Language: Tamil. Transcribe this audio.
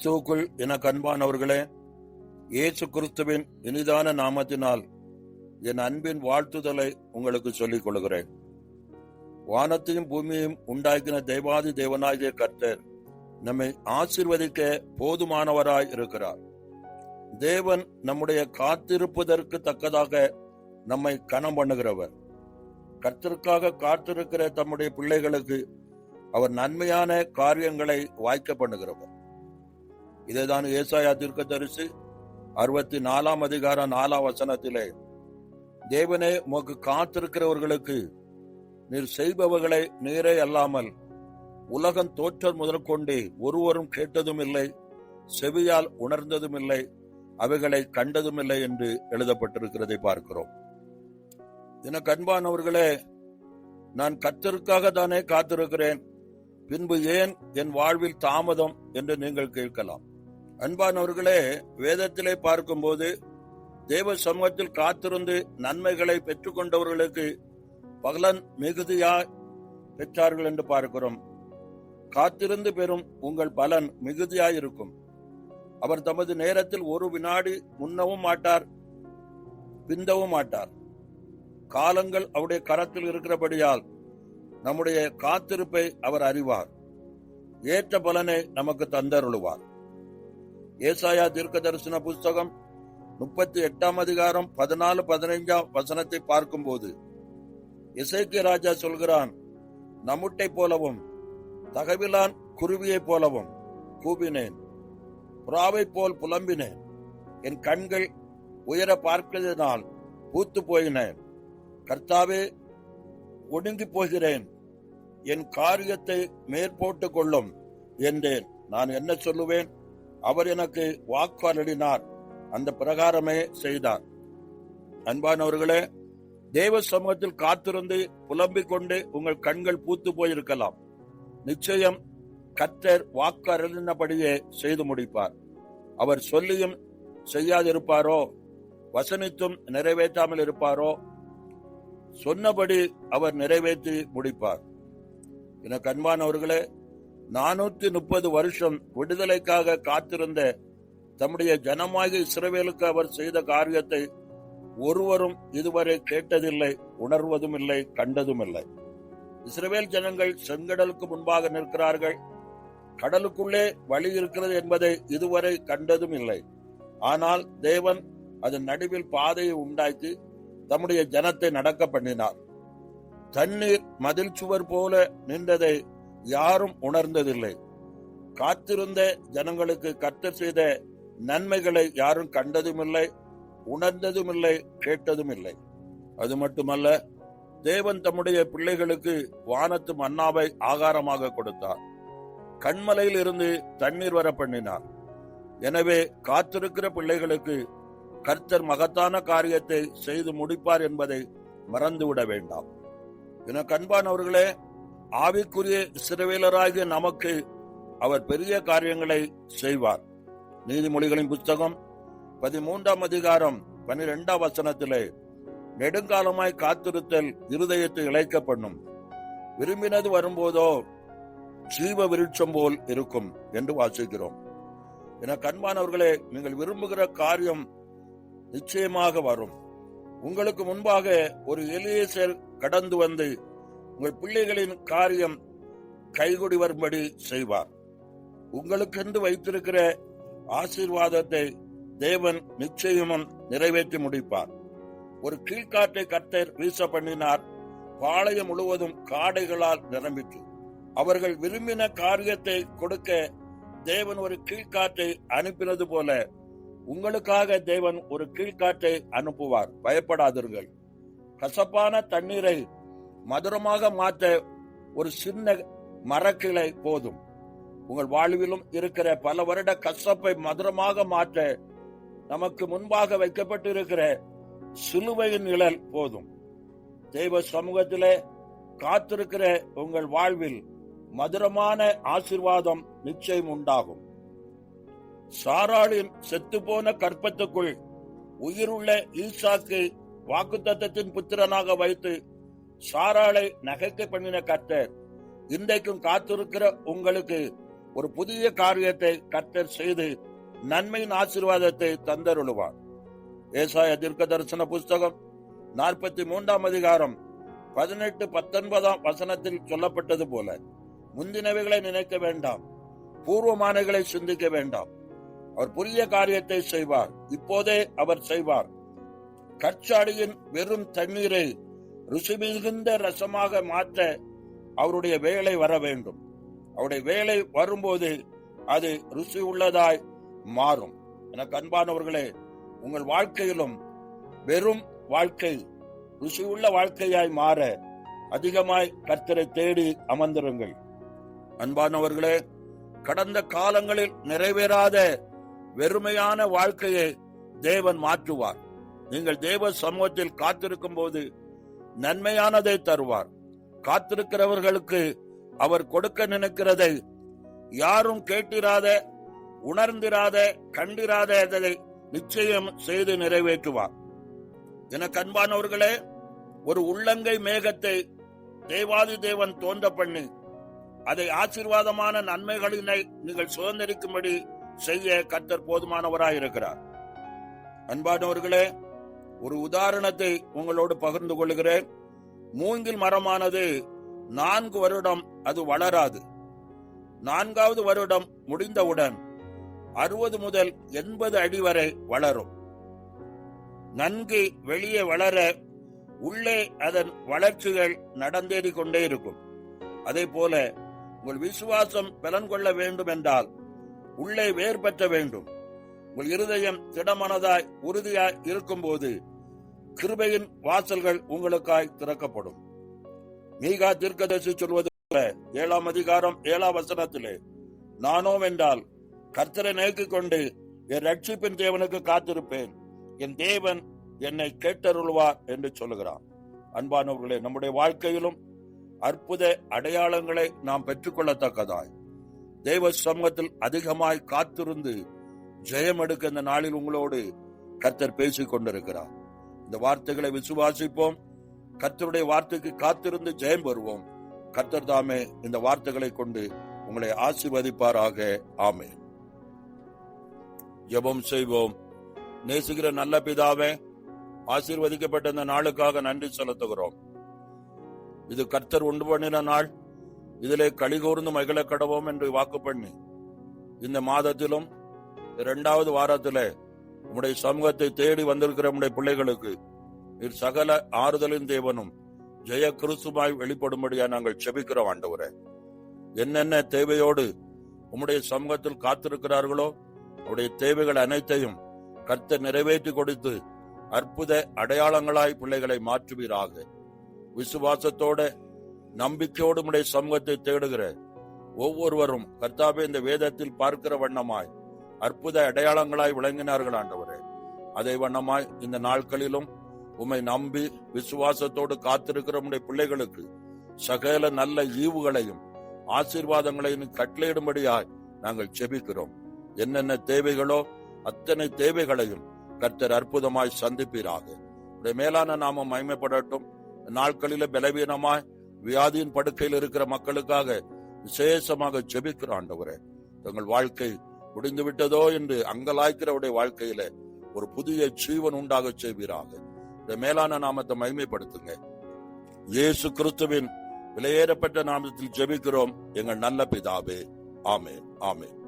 கிறிஸ்துவுக்குள் என கண்பானவர்களே இயேசு கிறிஸ்துவின் இனிதான நாமத்தினால் என் அன்பின் வாழ்த்துதலை உங்களுக்கு சொல்லிக் கொள்கிறேன். வானத்தையும் பூமியையும் உண்டாக்கின தெய்வாதி தேவனாகிய கர்த்தர் நம்மை ஆசிர்வதிக்க போதுமானவராய் இருக்கிறார். தேவன் நம்முடைய காத்திருப்பதற்கு தக்கதாக நம்மை கணம் பண்ணுகிறவர். கர்த்தருக்காக காத்திருக்கிற தம்முடைய பிள்ளைகளுக்கு அவர் நன்மையான காரியங்களை வாய்க்க பண்ணுகிறவர். இதைதான் ஏசாயா தீர்க்க தரிசு அறுபத்தி நாலாம் அதிகாரம் நாலாம் வசனத்திலே தேவனே உமக்கு காத்திருக்கிறவர்களுக்கு நீர் செய்பவர்களை நீரே அல்லாமல் உலகம் தோற்றம் முதல் கொண்டு ஒருவரும் கேட்டதும் இல்லை செவியால் உணர்ந்ததும் இல்லை அவைகளை கண்டதும் இல்லை என்று எழுதப்பட்டிருக்கிறதை பார்க்கிறோம். எனக்கு அன்பானவர்களே நான் கத்தருக்காக தானே காத்திருக்கிறேன் பின்பு ஏன் என் வாழ்வில் தாமதம் என்று நீங்கள் கேட்கலாம். அன்பானவர்களே வேதத்திலே பார்க்கும்போது தேவ சமூகத்தில் காத்திருந்து நன்மைகளை பெற்றுக்கொண்டவர்களுக்கு பகலன் மிகுதியாய் பெற்றார்கள் என்று பார்க்கிறோம். காத்திருந்து பெறும் உங்கள் பலன் மிகுதியாய் இருக்கும் அவர் தமது நேரத்தில் ஒரு வினாடி முன்னவும் மாட்டார் பிந்தவும் மாட்டார். காலங்கள் அவருடைய கரத்தில் இருக்கிறபடியால் நம்முடைய காத்திருப்பை அவர் அறிவார். ஏற்ற பலனை நமக்கு தந்தருளுவார். ஏசாயா தீர்க்க தரிசன புஸ்தகம் முப்பத்தி எட்டாம் அதிகாரம் பதினாலு பதினைஞ்சாம் வசனத்தை பார்க்கும்போது இசைக்கிய ராஜா சொல்கிறான் நமுட்டை போலவும் தகவிலான் குருவியைப் போலவும் கூபினேன் புறாவை போல் புலம்பினேன். என் கண்கள் உயர பார்க்கிறதினால் பூத்து போயின. கர்த்தாவே ஒடுங்கி போகிறேன். என் காரியத்தை மேற்போட்டு கொள்ளும் என்றேன். நான் என்ன சொல்லுவேன்? அவர் எனக்கு வாக்குறுதினார் அந்த பிரகாரமே செய்தார். அன்பானவர்களே தேவ சமூகத்தில் காத்திருந்து புலம்பிக் கொண்டு உங்கள் கண்கள் பூத்து போயிருக்கலாம். நிச்சயம் கத்தர் வாக்கு செய்து முடிப்பார். அவர் சொல்லியும் செய்யாதிருப்பாரோ? வசனித்தும் நிறைவேற்றாமல் இருப்பாரோ? சொன்னபடி அவர் நிறைவேற்றி முடிப்பார். எனக்கு அன்பானவர்களே நானூத்தி முப்பது வருஷம் விடுதலைக்காக காத்திருந்த தம்முடைய ஜனமாக இஸ்ரவேலுக்கு அவர் செய்த காரியத்தை ஒருவரும் இதுவரை கேட்டதில்லை உணர்வதும் இல்லை கண்டதும் இல்லை இஸ்ரவேல் ஜனங்கள் செங்கடலுக்கு முன்பாக நிற்கிறார்கள். கடலுக்குள்ளே வழி இருக்கிறது என்பதை இதுவரை கண்டதும் இல்லை ஆனால் தேவன் அதன் நடுவில் பாதையை உண்டாக்கி தம்முடைய ஜனத்தை நடக்க பண்ணினார். தண்ணீர் மதில் சுவர் போல நின்றதை யாரும் உணர்ந்ததில்லை. காத்திருந்த ஜனங்களுக்கு கர்த்தர் செய்த நன்மைகளை யாரும் கண்டதும் இல்லை உணர்ந்ததும் இல்லை கேட்டதும் இல்லை அது மட்டுமல்ல தேவன் தம்முடைய பிள்ளைகளுக்கு வானத்து மன்னாவை ஆகாரமாக கொடுத்தார். கண்மலையில் இருந்து தண்ணீர் வர பண்ணினார். எனவே காத்திருக்கிற பிள்ளைகளுக்கு கர்த்தர் மகத்தான காரியத்தை செய்து முடிப்பார் என்பதை மறந்துவிட வேண்டாம். என கண்பானவர்களே ஆவிக்குரிய சிறுவேலராகிய நமக்கு அவர் பெரிய காரியங்களை செய்வார். நீதிமொழிகளின் புஸ்தகம் பதிமூன்றாம் அதிகாரம் பனிரெண்டாம் வசனத்திலே நெடுங்காலமாய் காத்திருத்தல் இருதயத்தை இழைக்க பண்ணும் விரும்பினது வரும்போதோ ஜீவ விருட்சம் போல் இருக்கும் என்று வாசிக்கிறோம். என கண்பானவர்களே நீங்கள் விரும்புகிற காரியம் நிச்சயமாக வரும். உங்களுக்கு முன்பாக ஒரு எலியேசர் கடந்து வந்து உங்கள் பிள்ளைகளின் காரியம் கைகொடி வரும்படி செய்வார். உங்களுக்கென்று வைத்திருக்கிற ஆசீர்வாதத்தை தேவன் நிச்சயமும் நிறைவேற்றி முடிப்பார். ஒரு கீழ்காட்டை கர்த்தர் வீச பண்ணினார் பாளையம் முழுவதும் காடைகளால் நிரம்பிற்று. அவர்கள் விரும்பின காரியத்தை கொடுக்க தேவன் ஒரு கீழ்காற்றை அனுப்பினது போல உங்களுக்காக தேவன் ஒரு கீழ்காற்றை அனுப்புவார். பயப்படாதீர்கள் கசப்பான தண்ணீரை மதுரமாக மாற்ற ஒரு சின்ன மரக்கிளை போதும். உங்கள் வாழ்விலும் இருக்கிற பல வருட கசப்பை மதுரமாக மாற்ற நமக்கு முன்பாக வைக்கப்பட்டு இருக்கிற சிலுவையின் நிழல் போதும். தெய்வ சமூகத்திலே காத்திருக்கிற உங்கள் வாழ்வில் மதுரமான ஆசிர்வாதம் நிச்சயம் உண்டாகும். சாராளின் செத்துப்போன கற்பத்துக்குள் உயிருள்ள ஈசாக்கு வாக்குத்தத்தத்தின் புத்திரனாக வைத்து சாராளை நகைக்க பண்ணின கர்த்தர் இன்றைக்கும் காத்திருக்கிற உங்களுக்கு ஒரு புதிய காரியத்தை கர்த்தர் செய்து நன்மையின் ஆசீர்வாதத்தை தந்தருளுவார். ஏசாய தீர்க்க தரிசன புஸ்தகம் நாற்பத்தி மூன்றாம் அதிகாரம் பதினெட்டு பத்தொன்பதாம் வசனத்தில் சொல்லப்பட்டது போல முந்தினவைகளை நினைக்க வேண்டாம் பூர்வமானங்களை சிந்திக்க வேண்டாம். அவர் புதிய காரியத்தை செய்வார் இப்போதே அவர் செய்வார். கற்சாடியின் வெறும் தண்ணீரை ருசி மிகுந்த ரசமாக மாற்ற அவருடைய வேலை வர வேண்டும். அவருடைய வேலை வரும்போது அது ருசி உள்ளதாய் மாறும். எனக்கு அன்பானவர்களே உங்கள் வாழ்க்கையிலும் வெறும் வாழ்க்கை ருசி உள்ள வாழ்க்கையாய் மாற அதிகமாய் கர்த்தரை தேடி அமர்ந்திருங்கள். அன்பானவர்களே கடந்த காலங்களில் நிறைவேறாத வெறுமையான வாழ்க்கையை தேவன் மாற்றுவார். நீங்கள் தேவ சமூகத்தில் காத்திருக்கும் போது நன்மையானதை தருவார். காத்திருக்கிறவர்களுக்கு அவர் கொடுக்க நினைக்கிறதை யாரும் கேட்டிராத உணர்ந்திராத கண்டிராததை நிச்சயம் செய்து நிறைவேற்றுவார். என கண்பானவர்களே ஒரு உள்ளங்கை மேகத்தை தேவாதி தேவன் தோன்ற பண்ணி அதை ஆசீர்வாதமான நன்மைகளினை நீங்கள் சுதந்திரிக்கும்படி செய்ய கத்தர் போதுமானவராய் இருக்கிறார் அன்பானவர்களே ஒரு உதாரணத்தை உங்களோடு பகிர்ந்து கொள்கிறேன். மூங்கில் மரமானது நான்கு வருடம் அது வளராது. நான்காவது வருடம் முடிந்தவுடன் அறுபது முதல் எண்பது அடி வரை வளரும். நன்கு வெளியே வளர உள்ளே அதன் வளர்ச்சிகள் நடந்தேறி கொண்டே இருக்கும். அதே போல உங்கள் விசுவாசம் பலன் கொள்ள வேண்டும் என்றால் உள்ளே வேர் பெற்ற வேண்டும். உங்கள் இருதயம் திடமனதாய் உறுதியாய் இருக்கும்போது கிருபையின் வாசல்கள் உங்களுக்காய் திறக்கப்படும். மீகா தீர்க்கதரிசி சொல்வது ஏழாம் அதிகாரம் ஏழாம் வசனத்திலே நானோம் என்றால் கர்த்தரை நோக்கிக் கொண்டு என் ரட்சிப்பின் தேவனுக்கு காத்திருப்பேன். என் தேவன் என்னை கேட்டருள்வார் என்று சொல்லுகிறான் அன்பானவர்களே நம்முடைய வாழ்க்கையிலும் அற்புத அடையாளங்களை நாம் பெற்றுக்கொள்ளத்தக்கதாய். தெய்வ சமூகத்தில் அதிகமாய் காத்திருந்து ஜெயம் எடுக்க இந்த நாளில் உங்களோடு கர்த்தர் பேசிக் கொண்டிருக்கிறார் இந்த வார்த்தைகளை விசுவாசிப்போம். கர்த்தருடைய வார்த்தைக்கு காத்திருந்து ஜெயம் பெறுவோம். கர்த்தர் தாமே இந்த வார்த்தைகளை கொண்டு உங்களை ஆசிர்வதிப்பாராக. ஆமே ஜபம் செய்வோம். நேசிக்கிற நல்ல பிதாவே ஆசீர்வதிக்கப்பட்ட இந்த நாளுக்காக நன்றி செலுத்துகிறோம். இது கர்த்தர் உண்டு பண்ணின நாள். இதிலே கழிகூர்ந்து மகிழ கடவோம் என்று வாக்கு பண்ணி இந்த மாதத்திலும் இரண்டாவது வாரத்திலே உம்முடைய சமூகத்தை தேடி வந்திருக்கிற உம்முடைய பிள்ளைகளுக்கு நீர் சகல ஆறுதலின் தேவனும் ஜெய கிறிஸ்துமாய் வெளிப்படும்படியா நாங்கள் செபிக்கிறோம் ஆண்டவரே. என்னென்ன தேவையோடு உம்முடைய சமூகத்தில் காத்திருக்கிறார்களோ அவருடைய தேவைகள் அனைத்தையும் கர்த்த நிறைவேற்றி கொடுத்து அற்புத அடையாளங்களாய் பிள்ளைகளை மாற்றுவீராக. விசுவாசத்தோட நம்பிக்கையோடு உடைய சமூகத்தை தேடுகிற ஒவ்வொருவரும் கர்த்தாவே இந்த வேதத்தில் பார்க்கிற வண்ணமாய் அற்புத அடையாளங்களாய் விளங்கினார்கள் ஆண்டவரே. அதே வண்ணமாய் இந்த நாட்களிலும் உம்மை நம்பி விசுவாசத்தோடு காத்திருக்கிற உடைய பிள்ளைகளுக்கு சகல நல்ல ஈவுகளையும் ஆசீர்வாதங்களையும் கட்டளையிடும்படியாய் நாங்கள் செபிக்கிறோம். என்னென்ன தேவைகளோ அத்தனை தேவைகளையும் கர்த்தர் அற்புதமாய் சந்திப்பீராக. உடைய மேலான நாமம் மயமைப்படட்டும் நாட்களில பலவீனமாய் வியாதியின் படுக்கையில் இருக்கிற மக்களுக்காக விசேஷமாக ஜெபிக்கிற ஆண்டவரே. தங்கள் வாழ்க்கை முடிந்து விட்டதோ என்று அங்கலாய்க்கிறவருடைய வாழ்க்கையில ஒரு புதிய ஜீவன் உண்டாக செய்வீராக. இந்த மேலான நாமத்தை மகிமைப்படுத்துங்க. இயேசு கிறிஸ்துவின் விலையேறப்பட்ட நாமத்தில் ஜெபிக்கிறோம். எங்கள் நல்ல பிதாவே. ஆமே ஆமே